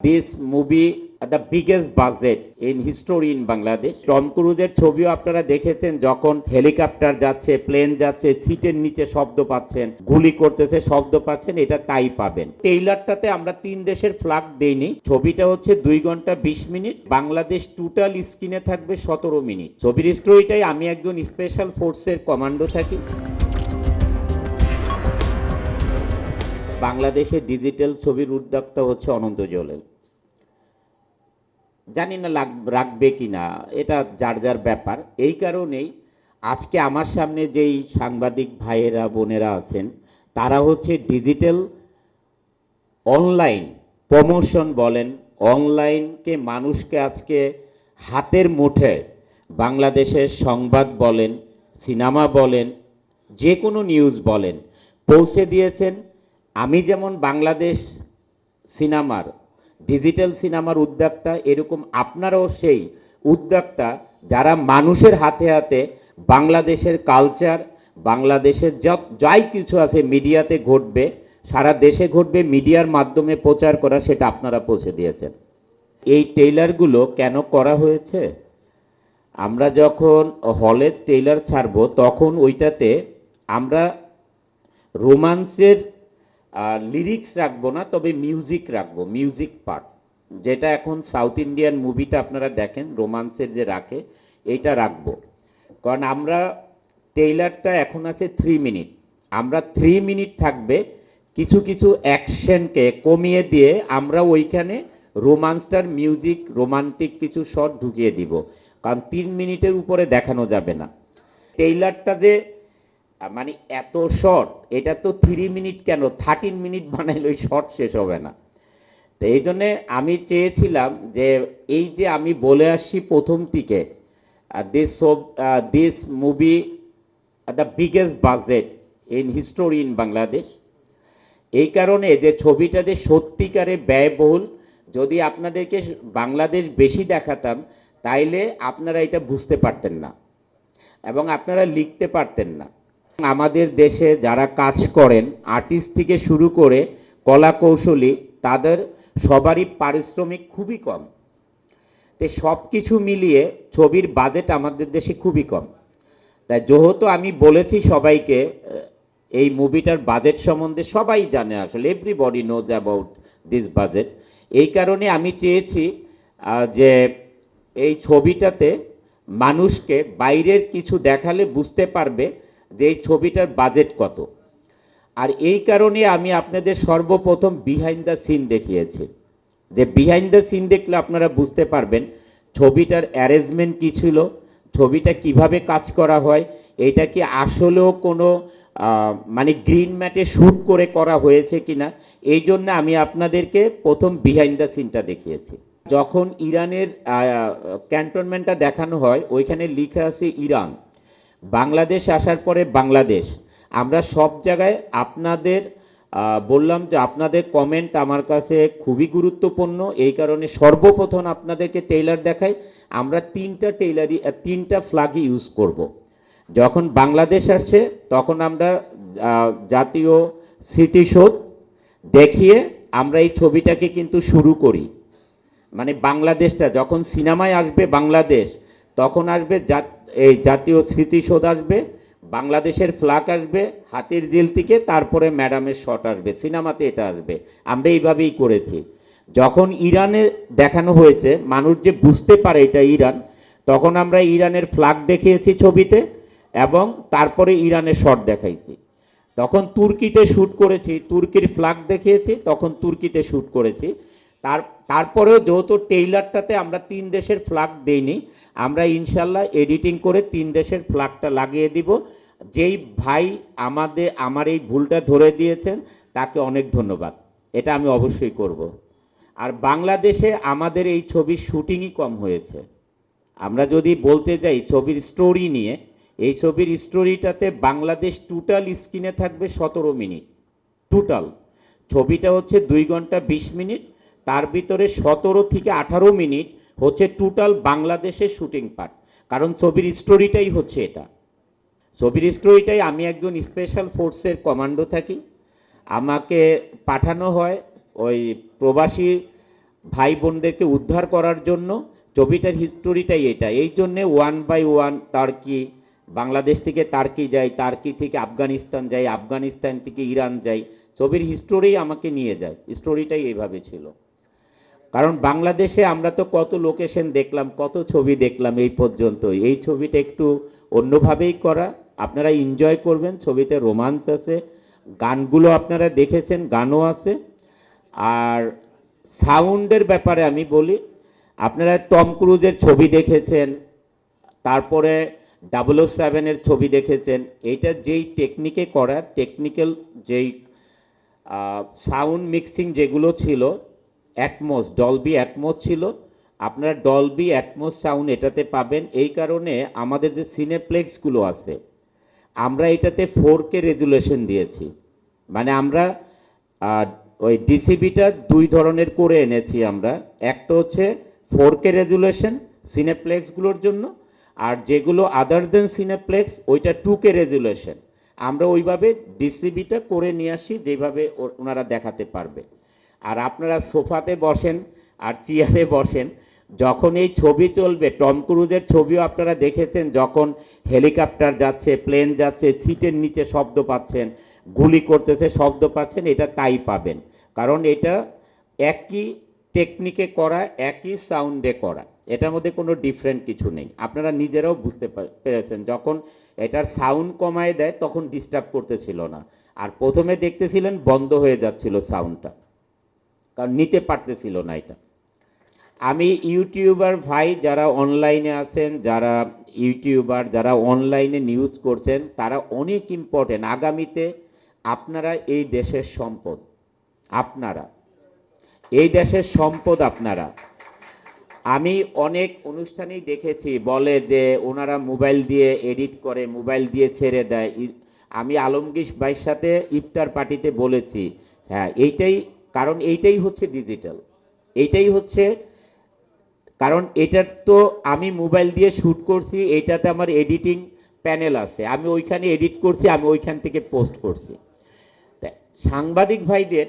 this movie the biggest budget in history in Bangladesh Tom ক্রুজের ছবিও আপনারা দেখেছেন, যখন হেলিকপ্টার যাচ্ছে প্লেন যাচ্ছে সিটের নিচে শব্দ পাচ্ছেন, গুলি করতেছে, শব্দ পাচ্ছেন, এটা তাই পাবেন। টেইলারটাতে আমরা তিন দেশের ফ্ল্যাগ দেইনি। ছবিটা হচ্ছে দুই ঘণ্টা বিশ মিনিট। বাংলাদেশ টোটাল স্ক্রিনে থাকবে সতেরো মিনিট। ছবির স্টোরিটাই আমি একজন স্পেশাল ফোর্সের কমান্ডো থাকি। বাংলাদেশের ডিজিটাল ছবির উদ্যোক্তা হচ্ছে অনন্ত জলেল জানি না লাগ- রাখবে কি না এটা যার যার ব্যাপার। এই কারণেই আজকে আমার সামনে যেই সাংবাদিক ভাইয়েরা, বোনেরা আছেন, তারা হচ্ছে ডিজিটাল অনলাইন প্রমোশন বলেন। অনলাইনকে মানুষকে আজকে হাতের মুঠে বাংলাদেশের সংবাদ বলেন, সিনেমা বলেন যে কোনো নিউজ বলেন, পৌঁছে দিয়েছেন। আমি যেমন বাংলাদেশ সিনেমার ডিজিটাল সিনেমার উদ্যোক্তা এরকম আপনারাও সেই উদ্যোক্তা যারা মানুষের হাতে হাতে বাংলাদেশের কালচার বাংলাদেশের যাই কিছু আছে মিডিয়াতে ঘটবে, সারা দেশে ঘটবে মিডিয়ার মাধ্যমে প্রচার করা সেটা আপনারা পৌঁছে দিয়েছেন। এই টেইলারগুলো কেন করা হয়েছে? আমরা যখন হলের টেইলার ছাড়বো, তখন ওইটাতে আমরা রোমান্সের লিরিক্স রাখব না, তবে মিউজিক রাখব মিউজিক পার্ট যেটা এখন সাউথ ইন্ডিয়ান মুভিতে আপনারা দেখেন রোমান্সের যে রাখে এইটা রাখব। কারণ আমরা টেইলারটা এখন আছে থ্রি মিনিট আমরা থ্রি মিনিট থাকবে, কিছু কিছু অ্যাকশনকে কমিয়ে দিয়ে আমরা ওইখানে রোমান্সটার মিউজিক রোমান্টিক কিছু শট ঢুকিয়ে দিব। কারণ তিন মিনিটের উপরে দেখানো যাবে না। টেইলারটা যে মানে এত শর্ট এটা তো থ্রি মিনিট কেন? থার্টিন মিনিট বানাইলে ওই শর্ট শেষ হবে না। তো এই জন্যে আমি চেয়েছিলাম যে এই যে আমি বলে আসছি প্রথম থেকে this this movie the biggest budget in history in Bangladesh. এই কারণে যে ছবিটা যে সত্যিকারে ব্যয়বহুল, যদি আপনাদেরকে বাংলাদেশ বেশি দেখাতাম, তাইলে আপনারা এটা বুঝতে পারতেন না। এবং আপনারা লিখতে পারতেন না। আমাদের দেশে যারা কাজ করেন আর্টিস্ট থেকে শুরু করে কলা কৌশলী তাদের সবারই পারিশ্রমিক খুবই কম। তো সব কিছু মিলিয়ে ছবির বাজেট আমাদের দেশে খুবই কম। তাই যেহেতু আমি বলেছি সবাইকে এই মুভিটার বাজেট সম্বন্ধে সবাই জানে আসলে everybody knows about this budget এই কারণে আমি চেয়েছি যে এই ছবিটাতে মানুষকে বাইরের কিছু দেখালে বুঝতে পারবে যে এই ছবিটার বাজেট কত? আর এই কারণে আমি আপনাদের সর্বপ্রথম বিহাইন্ড দ্য সিন দেখিয়েছি। যে বিহাইন্ড দ্য সিন দেখলে আপনারা বুঝতে পারবেন ছবিটার অ্যারেঞ্জমেন্ট কী ছিল, ছবিটা কীভাবে কাজ করা হয়, এটা কি আসলেও কোনো মানে গ্রিন ম্যাটে শ্যুট করে করা হয়েছে কিনা, এই জন্য আমি আপনাদেরকে প্রথম বিহাইন্ড দ্য সিনটা দেখিয়েছি। যখন ইরানের ক্যান্টনমেন্টটা দেখানো হয়, ওইখানে লিখা আছে ইরান। বাংলাদেশ আসার পরে বাংলাদেশ। আমরা সব জায়গায় আপনাদের বললাম যে আপনাদের কমেন্ট আমার কাছে খুবই গুরুত্বপূর্ণ। এই কারণে সর্বপ্রথম আপনাদেরকে টেইলার দেখাই। আমরা তিনটা টেইলারই আহ, তিনটা ফ্ল্যাগই ইউজ করব। যখন বাংলাদেশ আসছে তখন আমরা জাতীয় স্মৃতিসৌধ দেখিয়ে আমরা এই ছবিটাকে কিন্তু শুরু করি। মানে বাংলাদেশটা যখন সিনেমায় আসবে বাংলাদেশ তখন আসবে এই জাতীয় স্মৃতিসৌধ আসবে, বাংলাদেশের ফ্ল্যাগ আসবে, হাতির জিল থেকে তারপরে ম্যাডামের শট আসবে, সিনেমাতে এটা আসবে। আমরা এইভাবেই করেছি। যখন ইরানে দেখানো হয়েছে, মানুষ যে বুঝতে পারে এটা ইরান, তখন আমরা ইরানের ফ্ল্যাগ দেখিয়েছি ছবিতে এবং তারপরে ইরানের শট দেখাইছি। তখন তুর্কিতে শ্যুট করেছি, তুর্কির ফ্ল্যাগ দেখিয়েছি, তখন তুর্কিতে শ্যুট করেছি। তার, তারপরেও যেহেতু টেইলারটাতে আমরা তিন দেশের ফ্ল্যাগ দেইনি আমরা ইনশাল্লাহ এডিটিং করে তিন দেশের ফ্ল্যাগটা লাগিয়ে দিব। যেই ভাই আমাদের, আমার এই ভুলটা ধরে দিয়েছেন, তাকে অনেক ধন্যবাদ। এটা আমি অবশ্যই করব। আর বাংলাদেশে আমাদের এই ছবির শুটিংই কম হয়েছে। আমরা যদি বলতে যাই ছবির স্টোরি নিয়ে, এই ছবির স্টোরিটাতে বাংলাদেশ টোটাল স্ক্রিনে থাকবে সতেরো মিনিট। টোটাল ছবিটা হচ্ছে দুই ঘণ্টা বিশ মিনিট, তার ভিতরে সতেরো থেকে আঠারো মিনিট হচ্ছে টোটাল বাংলাদেশের শুটিং পার্ট কারণ ছবির স্টোরিটাই হচ্ছে এটা। ছবির স্টোরিটাই আমি একজন স্পেশাল ফোর্সের কমান্ডো থাকি। আমাকে পাঠানো হয় ওই প্রবাসী ভাই বোনদেরকে উদ্ধার করার জন্য। ছবিটার হিস্টোরিটাই এটা। এই জন্যে one by one Turkey, Bangladesh থেকে তার্কি যায়, তার্কি থেকে আফগানিস্তান যায়, আফগানিস্তান থেকে ইরান যায়। ছবির হিস্টোরি আমাকে নিয়ে যায়। স্টোরিটাই এইভাবে ছিল। কারণ বাংলাদেশে আমরা তো কত লোকেশন দেখলাম, কত ছবি দেখলাম এই পর্যন্ত এই ছবিটা একটু অন্যভাবেই করা। আপনারা এনজয় করবেন, ছবিতে রোমান্স আছে, গানগুলো আপনারা দেখেছেন, গানও আছে। আর সাউন্ডের ব্যাপারে আমি বলি, আপনারা টম ক্রুজের ছবি দেখেছেন, তারপরে ডাবল সেভেনের ছবি দেখেছেন। এইটা যেই টেকনিকে করা টেকনিক্যাল যেই সাউন্ড মিক্সিং যেগুলো ছিল অ্যাটমোস ডলবি অ্যাটমোস ছিল। আপনারা ডলবি অ্যাটমোস সাউন্ড এটাতে পাবেন। এই কারণে আমাদের যে সিনেপ্লেক্সগুলো আছে, আমরা এটাতে ফোর কে রেজুলেশন দিয়েছি। মানে আমরা ওই ডিসিবিটা দুই ধরনের করে এনেছি আমরা। একটা হচ্ছে ফোর কে রেজুলেশন সিনেপ্লেক্সগুলোর জন্য, আর যেগুলো আদার দেন সিনেপ্লেক্স ওইটা টু কে রেজুলেশন আমরা ওইভাবে ডিসিবিটা করে নিয়ে আসি, যেভাবে ওনারা দেখাতে পারবে। আর আপনারা সোফাতে বসেন আর চেয়ারে বসেন। যখন এই ছবি চলবে, টম ক্রুজের ছবিও আপনারা দেখেছেন, যখন হেলিকপ্টার যাচ্ছে, প্লেন যাচ্ছে, সিটের নিচে শব্দ পাচ্ছেন, গুলি করতেছে, শব্দ পাচ্ছেন, এটা তাই পাবেন। কারণ এটা একই টেকনিকে করা, একই সাউন্ডে করা। এটার মধ্যে কোনো ডিফারেন্ট কিছু নেই। আপনারা নিজেরাও বুঝতে পেরেছেন, যখন এটার সাউন্ড কমায় দেয়, তখন ডিস্টার্ব করতেছিল না। আর প্রথমে দেখতেছিলেন বন্ধ হয়ে যাচ্ছিল সাউন্ডটা। কারণ নিতে পারতেছিল না এটা। আমি ইউটিউবার ভাই যারা অনলাইনে আছেন, যারা ইউটিউবার, যারা অনলাইনে নিউজ করছেন, তারা অনেক ইম্পর্টেন্ট আগামীতে আপনারা এই দেশের সম্পদ, আপনারা, এই দেশের সম্পদ আপনারা। আমি অনেক অনুষ্ঠানেই দেখেছি, বলে যে ওনারা মোবাইল দিয়ে এডিট করে, মোবাইল দিয়ে ছেড়ে দেয়। আমি আলমগীর ভাইয়ের সাথে ইফতার পার্টিতে বলেছি হ্যাঁ এইটাই কারণ এইটাই হচ্ছে ডিজিটাল এইটাই হচ্ছে, কারণ এটার তো আমি মোবাইল দিয়ে শ্যুট করছি এইটাতে আমার এডিটিং প্যানেল আছে। আমি ওইখানে এডিট করছি, আমি ওইখান থেকে পোস্ট করছি। তা সাংবাদিক ভাইদের,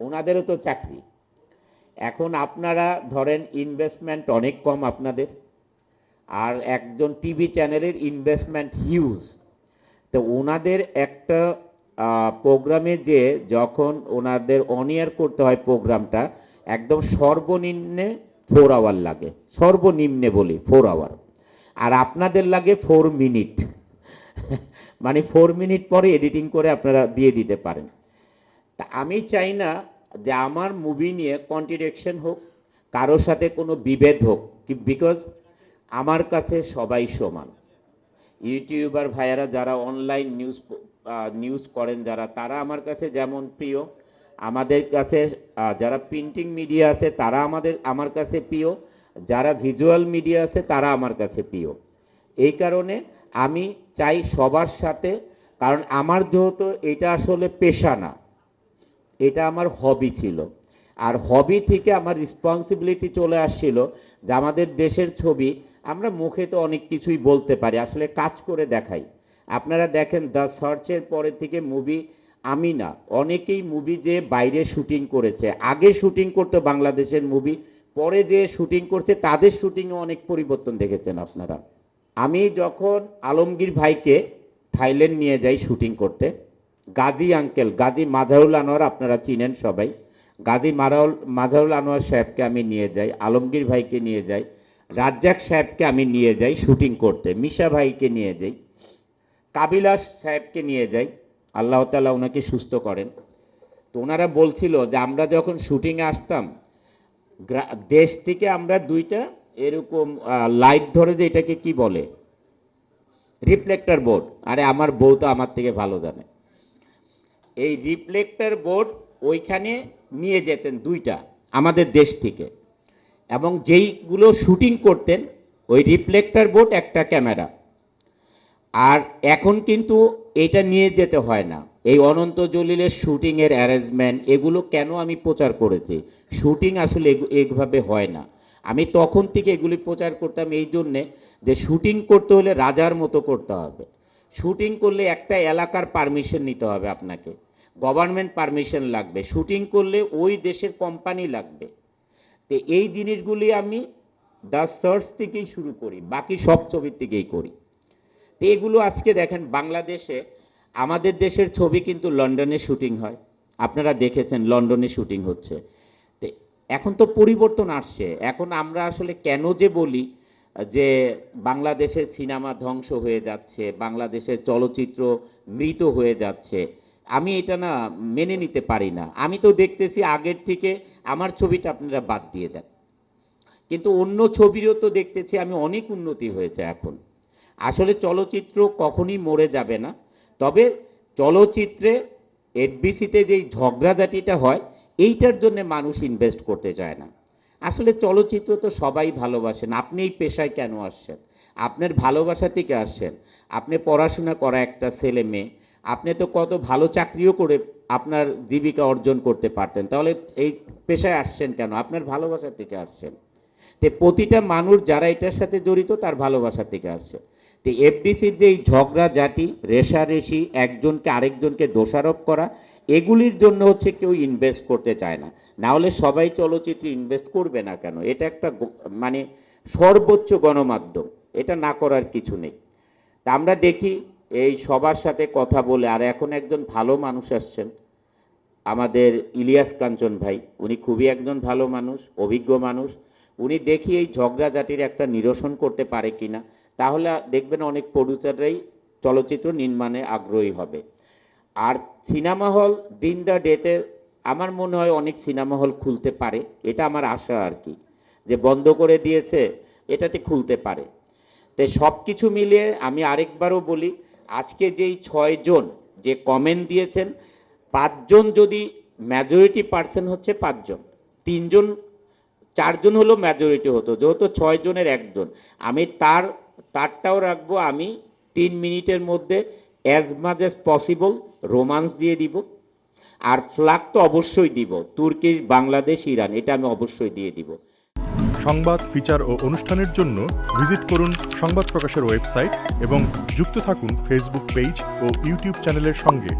ওনাদেরও তো চাকরি। এখন আপনারা ধরেন ইনভেস্টমেন্ট অনেক কম আপনাদের, আর একজন টিভি চ্যানেলের ইনভেস্টমেন্ট হিউজ তো ওনাদের একটা প্রোগ্রামে যে যখন ওনাদের অনিয়ার করতে হয় প্রোগ্রামটা, একদম সর্বনিম্নে ফোর আওয়ার লাগে। সর্বনিম্নে বলি ফোর আওয়ার আর আপনাদের লাগে ফোর মিনিট মানে ফোর মিনিট পরে এডিটিং করে আপনারা দিয়ে দিতে পারেন। তা আমি চাই না যে আমার মুভি নিয়ে কন্ট্রাডিকশন হোক, কারোর সাথে কোনো বিভেদ হোক বিকজ আমার কাছে সবাই সমান। ইউটিউবার ভাইয়ারা যারা অনলাইন নিউজ নিউজ করেন যারা, তারা আমার কাছে যেমন প্রিয়, আমাদের কাছে যারা প্রিন্টিং মিডিয়া আছে, তারা আমাদের, আমার কাছে প্রিয়, যারা ভিজুয়াল মিডিয়া আছে, তারা আমার কাছে প্রিয়। এই কারণে আমি চাই সবার সাথে, কারণ আমার যেহেতু এটা আসলে পেশা না, এটা আমার হবি ছিল। আর হবি থেকে আমার রেসপন্সিবিলিটি চলে আসছিল যে আমাদের দেশের ছবি, আমরা মুখে তো অনেক কিছুই বলতে পারি, আসলে কাজ করে দেখাই। আপনারা দেখেন দ্য সার্চের পরে থেকে মুভি আমি না অনেকেই মুভি যে বাইরে শুটিং করেছে, আগে শুটিং করতো বাংলাদেশের মুভি, পরে যে শুটিং করছে তাদের শুটিংয়ে অনেক পরিবর্তন দেখেছেন আপনারা। আমি যখন আলমগীর ভাইকে থাইল্যান্ড নিয়ে যাই শুটিং করতে, গাজী আঙ্কেল, গাজী মাধারুল আনোয়ার আপনারা চিনেন সবাই, গাজী মারাউল মাধারুল আনোয়ার সাহেবকে আমি নিয়ে যাই, আলমগীর ভাইকে নিয়ে যাই, রাজ্জাক সাহেবকে আমি নিয়ে যাই শুটিং করতে, মিশা ভাইকে নিয়ে যাই। কাবিলাস সাহেবকে নিয়ে যাই। আল্লাহ তালা ওনাকে সুস্থ করেন। তো ওনারা বলছিল যে, আমরা যখন শুটিংয়ে আসতাম দেশ থেকে আমরা দুইটা এরকম লাইট ধরে যে এটাকে কি বলে? রিফ্লেক্টর বোর্ড আরে, আমার বউ তো আমার থেকে ভালো জানে। এই রিফ্লেক্টর বোর্ড ওইখানে নিয়ে যেতেন দুইটা, আমাদের দেশ থেকে। এবং যেইগুলো শুটিং করতেন, ওই রিফ্লেক্টর বোর্ড একটা ক্যামেরা। আর এখন কিন্তু এটা নিয়ে যেতে হয় না। এই অনন্ত জলিলের শুটিংয়ের অ্যারেঞ্জমেন্ট এগুলো কেন আমি প্রচার করেছি? শুটিং আসলে এইভাবে হয় না। আমি তখন থেকে এগুলি প্রচার করতাম এই জন্যে যে শুটিং করতে হলে রাজার মতো করতে হবে। শুটিং করলে একটা এলাকার পারমিশন নিতে হবে আপনাকে। গভর্নমেন্ট পারমিশন লাগবে। শুটিং করলে ওই দেশের কোম্পানি লাগবে। তো এই জিনিসগুলি আমি দ্য সার্চ থেকেই শুরু করি। বাকি সব ছবির থেকেই করি। তো এগুলো আজকে দেখেন বাংলাদেশে, আমাদের দেশের ছবি কিন্তু লন্ডনে শুটিং হয়। আপনারা দেখেছেন লন্ডনে শুটিং হচ্ছে। তো এখন তো পরিবর্তন আসছে। এখন আমরা আসলে কেন যে বলি, যে বাংলাদেশের সিনেমা ধ্বংস হয়ে যাচ্ছে, বাংলাদেশের চলচ্চিত্র মৃত হয়ে যাচ্ছে, আমি এটা না মেনে নিতে পারি না। আমি তো দেখতেছি আগের থেকে আমার ছবিটা আপনারা বাদ দিয়ে দেন। কিন্তু অন্য ছবিরও তো দেখতেছি আমি অনেক উন্নতি হয়েছে এখন। আসলে চলচ্চিত্র কখনই মরে যাবে না। তবে চলচ্চিত্রে এফবিসিতে যেই ঝগড়াঝাটিটা হয়, এইটার জন্য মানুষ ইনভেস্ট করতে চায় না। আসলে চলচ্চিত্র তো সবাই ভালোবাসেন। আপনি এই পেশায় কেন আসছেন? আপনার ভালোবাসা থেকে আসছেন। আপনি পড়াশোনা করা একটা ছেলে মেয়ে। আপনি তো কত ভালো চাকরিও করে আপনার জীবিকা অর্জন করতে পারতেন। তাহলে এই পেশায় আসছেন কেন? আপনার ভালোবাসা থেকে আসছেন। তো প্রতিটা মানুষ যারা এটার সাথে জড়িত, তার ভালোবাসা থেকে আসছে। তো এফডিসির যে এই ঝগড়া জাতি, রেশারেশি, একজনকে আরেকজনকে দোষারোপ করা, এগুলির জন্য হচ্ছে কেউ ইনভেস্ট করতে চায় না। না হলে সবাই চলচ্চিত্রে ইনভেস্ট করবে না কেন? এটা একটা মানে সর্বোচ্চ গণমাধ্যম। এটা না করার কিছু নেই। তা আমরা দেখি, এই সবার সাথে কথা বলে, আর এখন একজন ভালো মানুষ আসছেন, আমাদের ইলিয়াস কাঞ্চন ভাই। উনি খুবই একজন ভালো মানুষ, অভিজ্ঞ মানুষ। উনি দেখি এই ঝগড়া জাতির একটা নিরসন করতে পারে কিনা। তাহলে দেখবেন অনেক প্রডিউসাররাই চলচ্চিত্র নির্মাণে আগ্রহী হবে। আর সিনেমা হল দিন দ্য ডেতে আমার মনে হয় অনেক সিনেমা হল খুলতে পারে, এটা আমার আশা আর কি। যে বন্ধ করে দিয়েছে, এটাতে খুলতে পারে। তো সব কিছু মিলিয়ে আমি আরেকবারও বলি, আজকে যেই ছয়জন যে কমেন্ট দিয়েছেন, পাঁচজন যদি মেজরিটি পার্সেন্ট হচ্ছে পাঁচজন। তিনজন, চারজন হলো মেজরিটি হতো, যেহেতু ছয় জনের একজন। আমি তার তারটাও রাখব আমি তিন মিনিটের মধ্যে অ্যাজ মাজ অ্যাজ পসিবল রোমান্স দিয়ে দিব। আর ফ্ল্যাগ তো অবশ্যই দিব, তুর্কি, বাংলাদেশ, ইরান, এটা আমি অবশ্যই দিয়ে দিব। সংবাদ ফিচার ও অনুষ্ঠানের জন্য ভিজিট করুন সংবাদ প্রকাশের ওয়েবসাইট এবং যুক্ত থাকুন ফেসবুক পেজ ও ইউটিউব চ্যানেলের সঙ্গে।